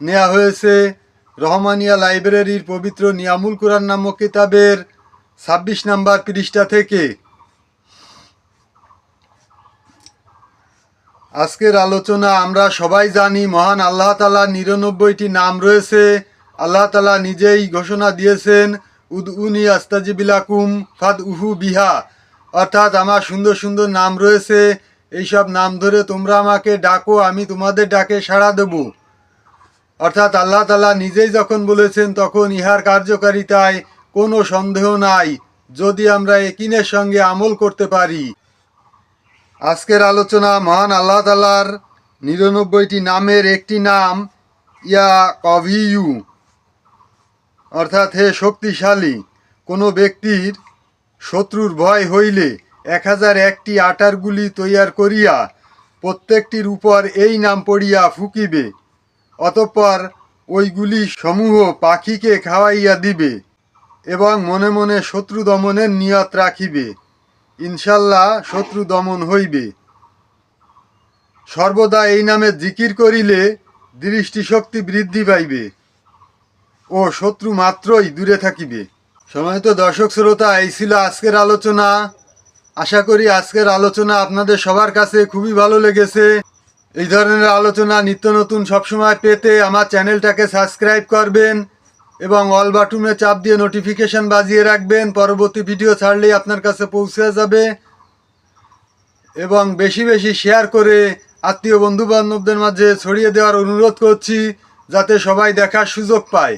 নেওয়া হয়েছে। রহমানিয়া লাইব্রেরির পবিত্র নিয়ামুল কোরআন নামক কিতাবের ছাব্বিশ নাম্বার পৃষ্ঠা থেকে। আজকের আলোচনা আমরা সবাই জানি, মহান আল্লাহ তালার নিরানব্বইটি নাম রয়েছে। আল্লাহ তালা নিজেই ঘোষণা দিয়েছেন উদ উনি আস্তাজিবিলাকুম ফাদ উহু বিহা। অর্থাৎ আমার সুন্দর সুন্দর নাম রয়েছে। এইসব নাম ধরে তোমরা আমাকে ডাকো, আমি তোমাদের ডাকে সাড়া দেব। অর্থাৎ আল্লাহ তালা নিজেই যখন বলেছেন, তখন ইহার কার্যকারিতায় কোনো সন্দেহ নাই, যদি আমরা একিনের সঙ্গে আমল করতে পারি। আজকের আলোচনা মহান আল্লাহ তালার নিরানব্বইটি নামের একটি নাম ইয়া কভিউ অর্থাৎ হে শক্তিশালী, কোনো ব্যক্তির শত্রুর ভয় হইলে এক হাজার একটি আটার গুলি তৈয়ার করিয়া প্রত্যেকটির উপর এই নাম পড়িয়া ফুকিবে। অতঃপর ওইগুলি সমূহ পাখিকে খাওয়াইয়া দিবে এবং মনে মনে শত্রু দমনের নিয়ত রাখিবে। ইনশাল্লাহ শত্রু দমন হইবে। সর্বদা এই নামে জিকির করিলে দৃষ্টিশক্তি বৃদ্ধি পাইবে ও শত্রু মাত্রই দূরে থাকিবে। সময়ত দর্শক শ্রোতা, এই ছিল আজকের আলোচনা। আশা করি আজকের আলোচনা আপনাদের সবার কাছে খুবই ভালো লেগেছে। এই ধরনের আলোচনা নিত্য নতুন সবসময় পেতে আমার চ্যানেলটাকে সাবস্ক্রাইব করবেন এবং অল বাটুমে চাপ দিয়ে নোটিফিকেশান বাজিয়ে রাখবেন। পরবর্তী ভিডিও ছাড়লেই আপনার কাছে পৌঁছে যাবে। এবং বেশি বেশি শেয়ার করে আত্মীয় বন্ধুবান্ধবদের মাঝে ছড়িয়ে দেওয়ার অনুরোধ করছি, যাতে সবাই দেখার সুযোগ পায়।